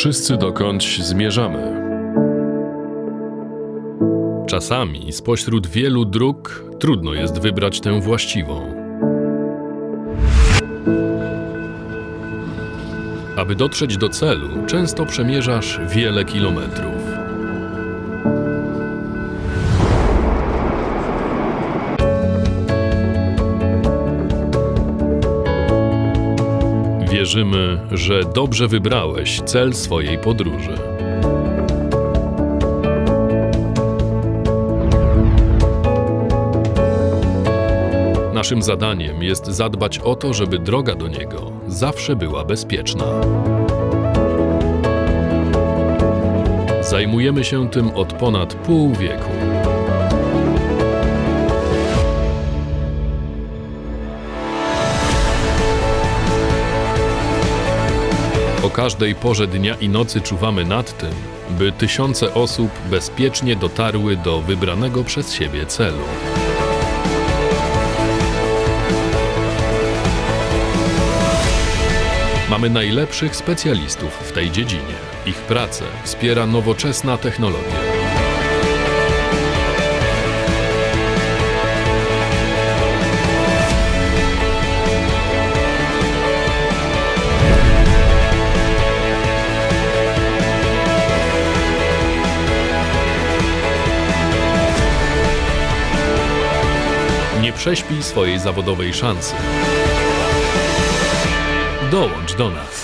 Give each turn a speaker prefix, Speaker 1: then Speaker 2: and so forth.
Speaker 1: wszyscy dokądś zmierzamy. Czasami spośród wielu dróg trudno jest wybrać tę właściwą. Aby dotrzeć do celu, często przemierzasz wiele kilometrów. Wierzymy, że dobrze wybrałeś cel swojej podróży. Naszym zadaniem jest zadbać o to, żeby droga do niego zawsze była bezpieczna. Zajmujemy się tym od ponad pół wieku. O każdej porze dnia i nocy czuwamy nad tym, by tysiące osób bezpiecznie dotarły do wybranego przez siebie celu. Mamy najlepszych specjalistów w tej dziedzinie. Ich pracę wspiera nowoczesna technologia. Nie prześpij swojej zawodowej szansy. Dołącz do nas.